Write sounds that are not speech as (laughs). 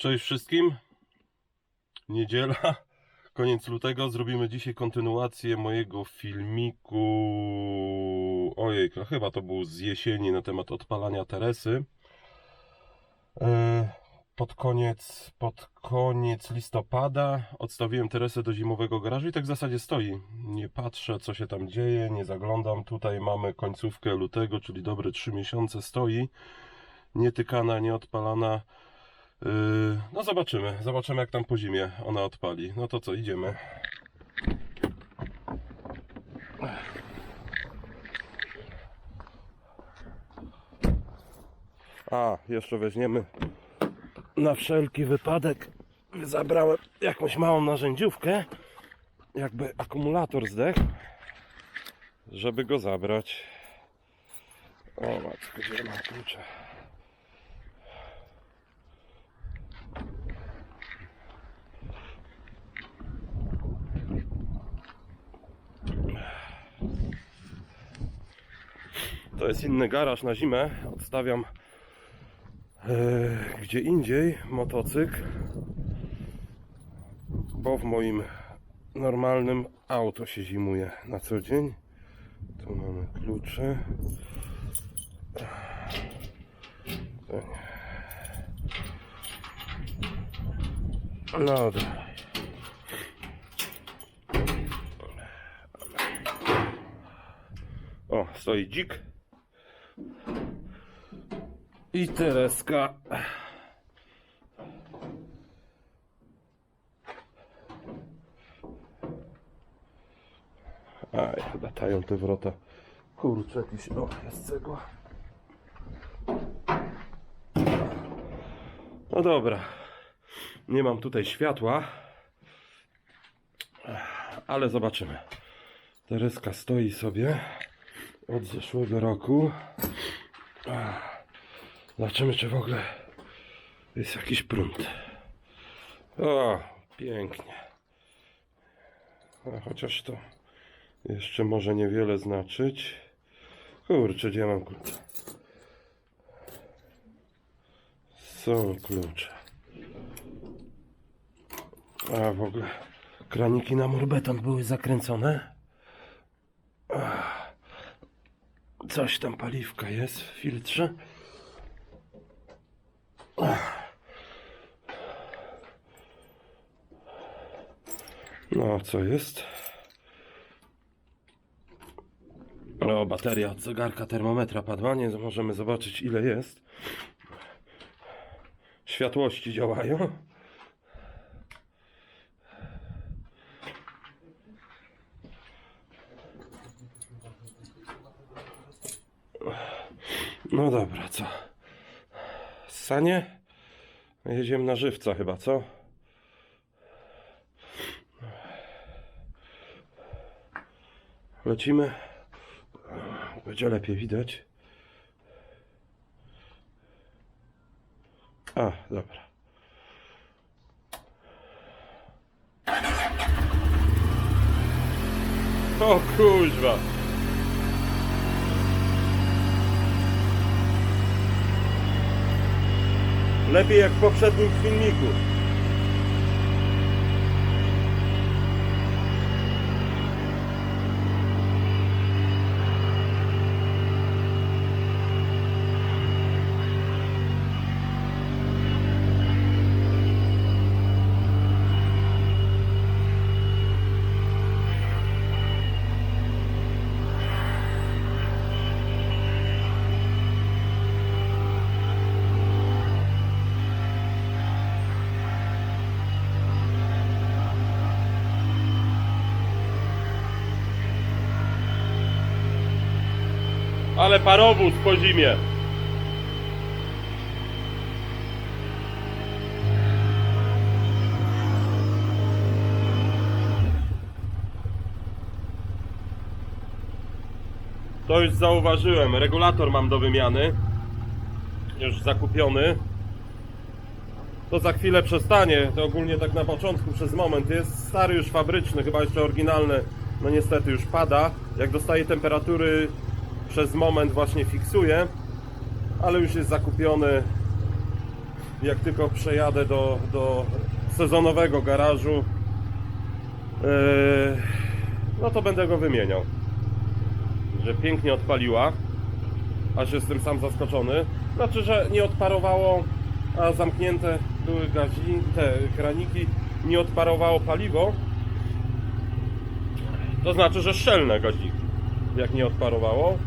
Cześć wszystkim. Niedziela, (laughs) koniec lutego. Zrobimy dzisiaj kontynuację mojego filmiku. Ojej, no chyba to był z jesieni na temat odpalania Teresy. E, Pod koniec, pod koniec listopada odstawiłem Teresę do zimowego garażu i tak w zasadzie stoi. Nie patrzę, co się tam dzieje, nie zaglądam. Tutaj mamy końcówkę lutego, czyli dobre 3 miesiące stoi. Nietykana, nieodpalana. Yy, no zobaczymy, zobaczymy jak tam po zimie ona odpali. No to co, idziemy. A, jeszcze weźmiemy na wszelki wypadek. Zabrałem jakąś małą narzędziówkę, jakby akumulator zdechł, żeby go zabrać. O matko, gdzie mam klucze? To jest inny garaż na zimę. Odstawiam e, gdzie indziej motocykl, bo w moim normalnym auto się zimuje na co dzień. Tu mamy klucze. Nie. No dobra. O, stoi dzik. I Tereska. Aj, latają te wrota. Kurczę, jakiś... O, jest cegła. No dobra. Nie mam tutaj światła. Ale zobaczymy. Tereska stoi sobie od zeszłego roku. Zobaczymy, czy w ogóle jest jakiś prąd. O, pięknie. A chociaż to jeszcze może niewiele znaczyć. Kurczę, gdzie mam klucze? Są klucze. A w ogóle kraniki na murbeton były zakręcone. Coś tam paliwka jest w filtrze. No, co jest? O, bateria od zegarka termometra padła. Nie możemy zobaczyć, ile jest. Światłości działają. No dobra, co? Sanie? Jedziemy na żywca chyba, co? Lecimy. Będzie lepiej widać. A, dobra. O kuźwa. Lepiej jak w poprzednim filmiku. Ale parowóz po zimie. To już zauważyłem. Regulator mam do wymiany. Już zakupiony. To za chwilę przestanie. To ogólnie tak na początku przez moment jest stary już fabryczny, chyba jeszcze oryginalny. No niestety już pada. Jak dostaje temperatury przez moment właśnie fiksuje, ale już jest zakupiony. jak tylko przejadę do, do sezonowego garażu, yy, no to będę go wymieniał. Że pięknie odpaliła, aż jestem sam zaskoczony. Znaczy, że nie odparowało, a zamknięte były gazi, te kraniki, nie odparowało paliwo. To znaczy, że szczelne gaźniki, jak nie odparowało.